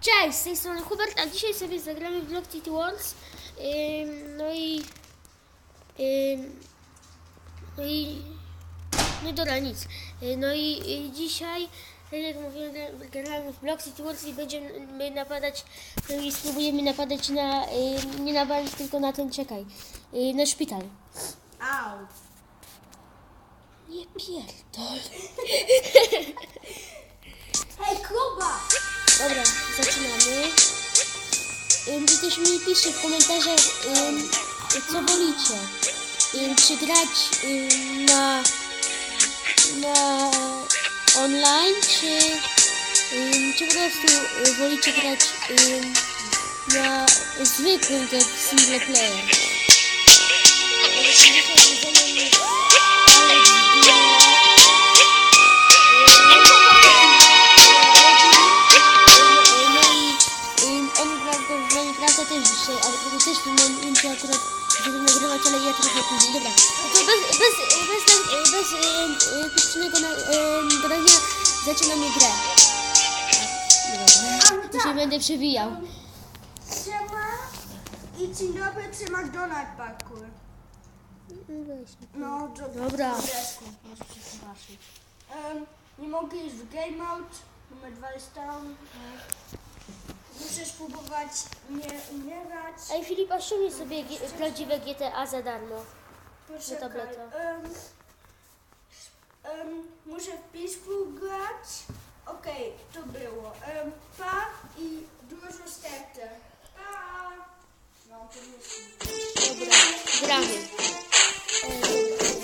Cześć, z tej strony Hubert, a dzisiaj sobie zagramy w Block City Wars. Ym, no i... Ym, no i... No i dobra, nic. Yy, No i dzisiaj, tak jak mówiłem, gra- gramy w Block City Wars i będziemy napadać, no i spróbujemy napadać na... y, nie na bank, tylko na ten, czekaj, y, na szpital. Au. Nie pierdol. Hej, Kuba! Dobra, zaczynamy. Też mi piszcie w komentarzach, co wolicie. Czy grać na, na online, czy, czy po prostu wolicie grać na zwykłym jak single player. Dzisiaj, ale też w momencie akurat, żeby nagrywać, ale ja trochę później. Dobra, to bez, bez, bez, bez, bez ym, gadania zaczynamy grę. Dobra, dzisiaj będę przewijał. Siema i dzień dobry, czy McDonald's parkour? No, do, Dobra. Um, nie mogę iść w game mode, numer dwa jest tam. Muszę spróbować nie umierać. Ej Filip, ściągnij sobie G- prawdziwe GTA za darmo. Poczekaj. tableta. Um, um, muszę w Pittsburgh grać. Okej, to było. Um, pa i dużo sterty. Pa! No, to jest... Dobra, gramy.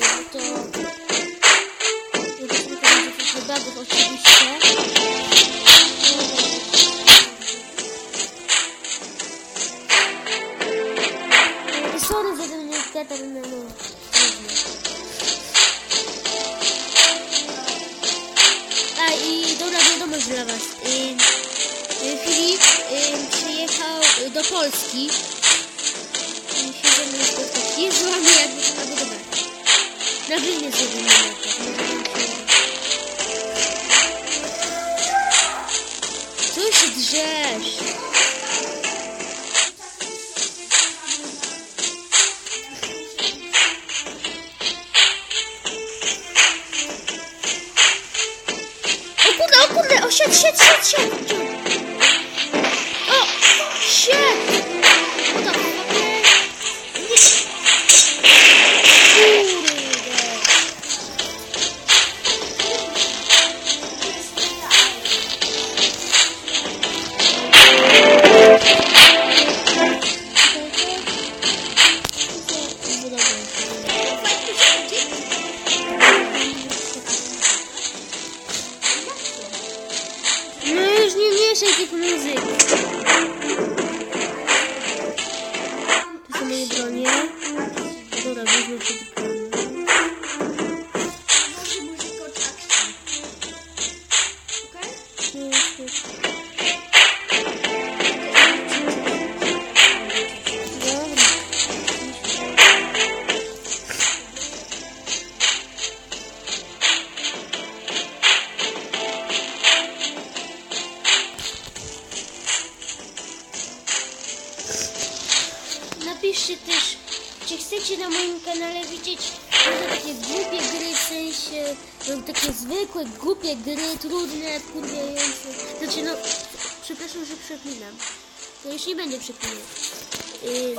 No to... To będzie trochę bugów oczywiście. Ej, ten już nie mieszaj tych muzyk. No, takie zwykłe, głupie gry, trudne, wkurwiające. Znaczy no, przepraszam, że przeklinam. To już nie będę przeklinać. Yy,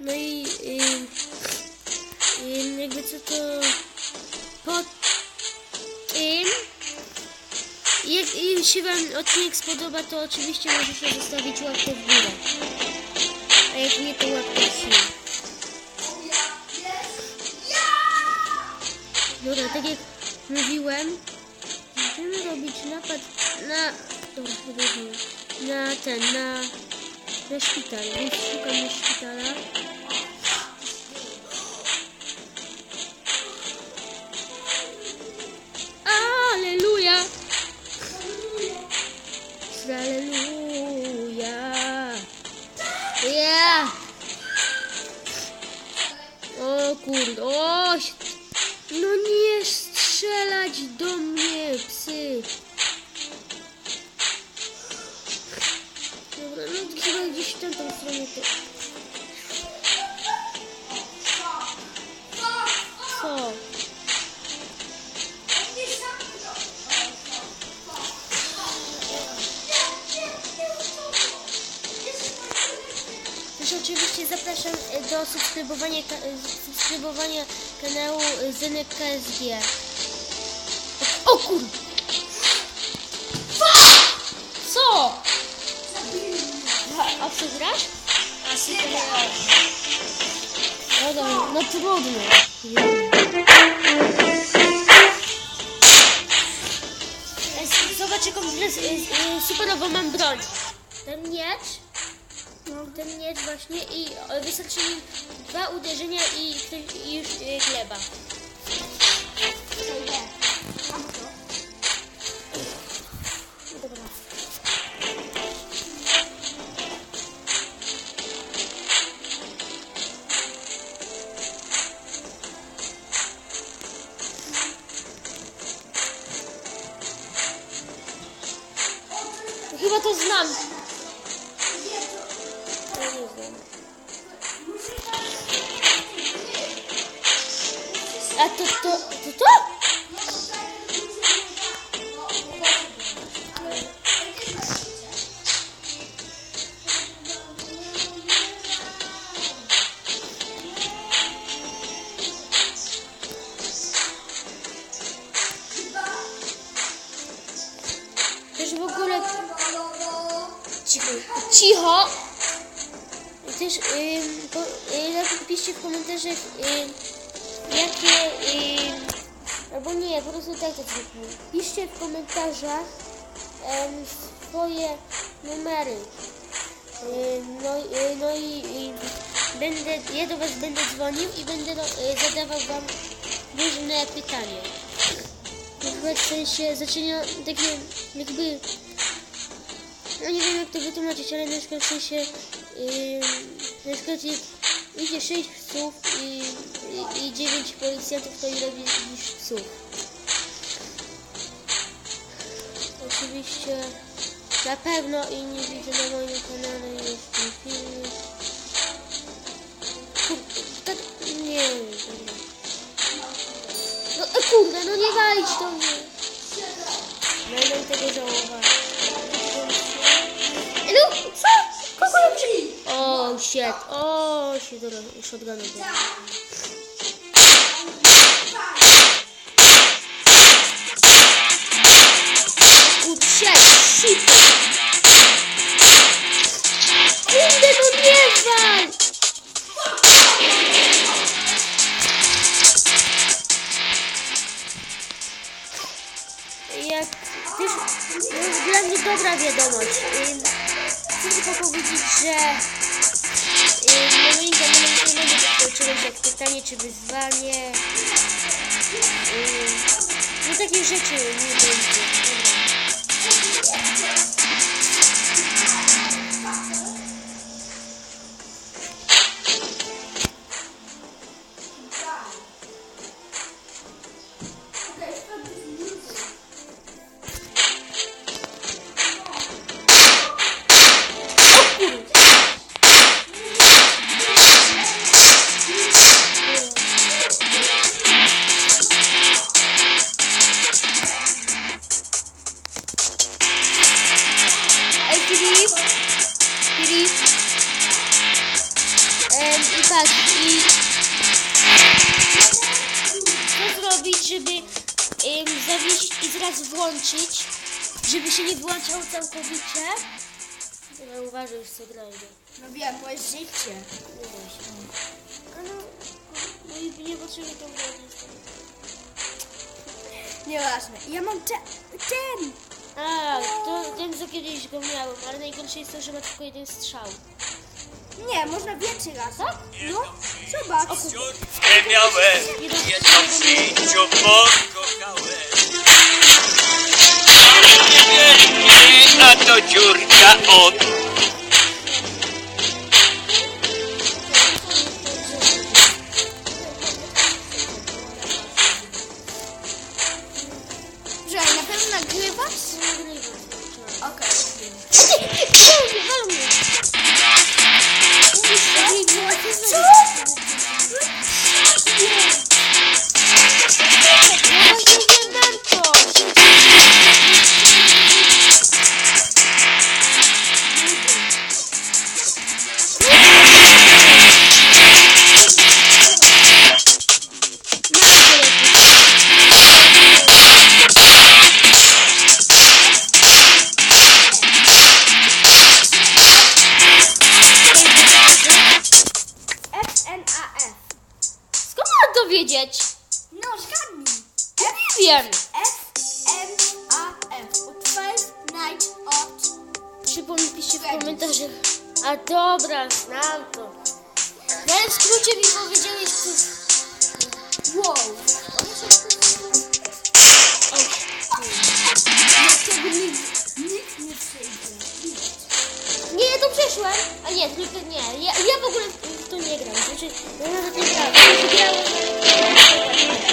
no i yy, yy, jakby co to po tym im się wam odcinek spodoba, to oczywiście możecie zostawić łapkę w górę. A jak nie, to łapkę w dół. Dobra, tak jak mówiłem, będziemy robić napad na... Dobra, podejrzewam. Na ten, na... Na szpital, więc szukamy szpitala. Aleluja! Aleluja! Ja! O kurde, o! No nie strzelać do mnie, psy. Dobra, no chyba gdzieś w tamtą stronę to. Co? Też oczywiście zapraszam e, do subskrybowania, e, subskrybowania kanału Zenek KSG. O kur... Co? A, a co grasz? No dobra, no trudno. Zobacz jaką e, superową mam broń. Ten miecz, ten miecz właśnie i e, wystarczy dwa uderzenia i, i już e, gleba. To, to? Też w ogóle... Cicho. Cicho! Też ym, po, y, lepiej piszcie w komentarzach ym, jakie... Ym, albo nie, po prostu to zróbmy. Piszcie w komentarzach em, swoje numery. No, y, no i będę, ja do Was będę dzwonił i będę no, y, zadawał Wam różne pytania. Przykład w sensie zaczyna takie jakby no nie wiem jak to wytłumaczyć, ale na przykład w sensie yy, na przykład jak idzie 6 psów i, i, i 9 policjantów, to ile widzisz psów? Oczywiście na pewno inni widzę na moim kanale jeszcze filmy. Kurde, tak, nie. No e, kurde, no nie walić to mnie. Będę tego żałować. No, co? Kogo ja przy... O, shit. O, shit, shotgunu czy wyzwanie. Ym, No takich rzeczy nie będzie. Dobra. Żeby się nie wyłączało całkowicie? Już co grajdę. No wiem, bo jest życie. Nie się. A no, no i nie potrzebuję to włożyć. Nieważne. Ja mam te, ten. A, to ten co kiedyś go miałem, ale najgorsze jest to, że ma tylko jeden strzał. Nie, można więcej razy. No, zobacz. Nie miałem, jedno w życiu pokochałem. To dziurka od skrócie mi powiedziałeś, co... Wow. Nikt, nie przejdzie? Nie, to przeszłem. A nie, tylko nie. Ja, ja w ogóle w to nie gram. Znaczy, ja nawet nie. Ja